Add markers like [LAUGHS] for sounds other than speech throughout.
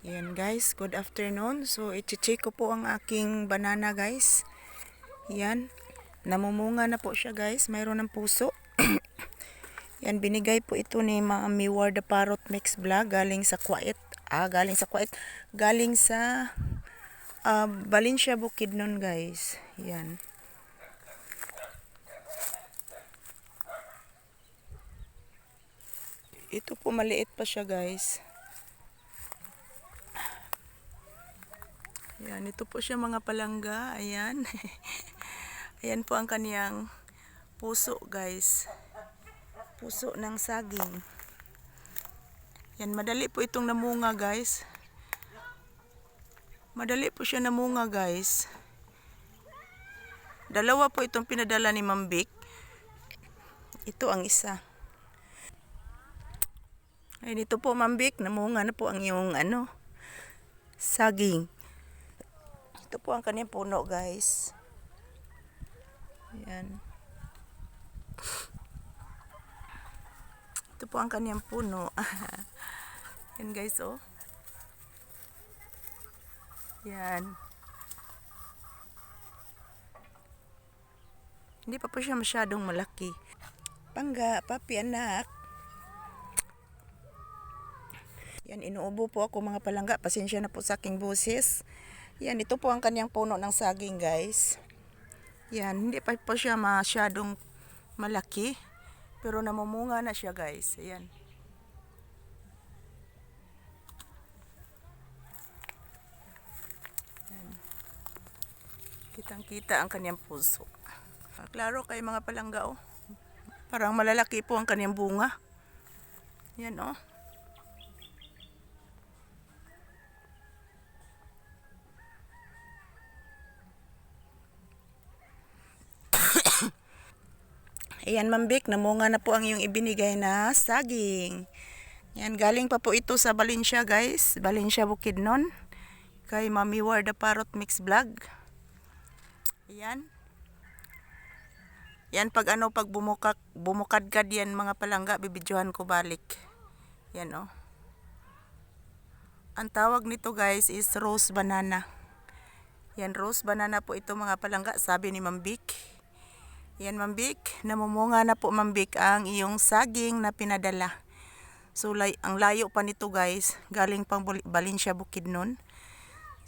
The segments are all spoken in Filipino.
Yan guys, good afternoon. So, i-check ko po ang aking banana guys. Yan, namumunga na po siya guys. Mayroon ng puso. [COUGHS] Yan, binigay po ito ni Mami Warda Parrot Mix Vlog galing sa Kuwait. Ah, galing sa Kuwait. Galing sa ah, Valencia Bukidnon guys. Yan. Ito po maliit pa siya guys. Ayan, ito po siya mga palangga. Ayan. [LAUGHS] Ayan po ang kaniyang puso, guys. Puso ng saging. Yan, madali po itong namunga, guys. Madali po siya namunga, guys. Dalawa po itong pinadala ni Mambik. Ito ang isa. Ay, dito po, Mambik, namunga na po ang iyong, ano, saging. Po ang kanyang puno, guys. Ayan. Ito po ang kanyang puno. [LAUGHS] Yan, guys, oh. Yan. Hindi pa po siya masyadong malaki. Pangga, papi, anak. Yan, inuubo po ako mga palangga. Pasensya na po sa aking boses. Yan, ito po ang kanyang puno ng saging, guys. Yan, hindi pa po siya masyadong malaki. Pero namumunga na siya, guys. Ayan. Yan. Kitang-kita ang kanyang puso. Klaro kay mga palangga, oh. Parang malalaki po ang kanyang bunga. Yan, oh. Ayan, Mambik, namunga na po ang iyong ibinigay na saging. Yan, galing pa po ito sa Valencia, guys. Valencia Bukidnon. Kay Mami Warda Parrot Mix Vlog. Ayan. Yan, pag ano, pag bumukak, bumukadkad yan mga palangga, bibidyohan ko balik. Yan, oh. Ang tawag nito, guys, is rose banana. Yan, rose banana po ito mga palangga, sabi ni Mambik. Yan, Mambik. Namumunga na po, Mambik, ang iyong saging na pinadala. So, lay, ang layo pa nito, guys. Galing pang Bul- Valencia, Bukidnon.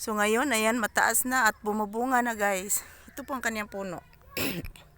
So, ngayon, ayan, mataas na at bumubunga na, guys. Ito po ang kanyang puno. [CLEARS THROAT]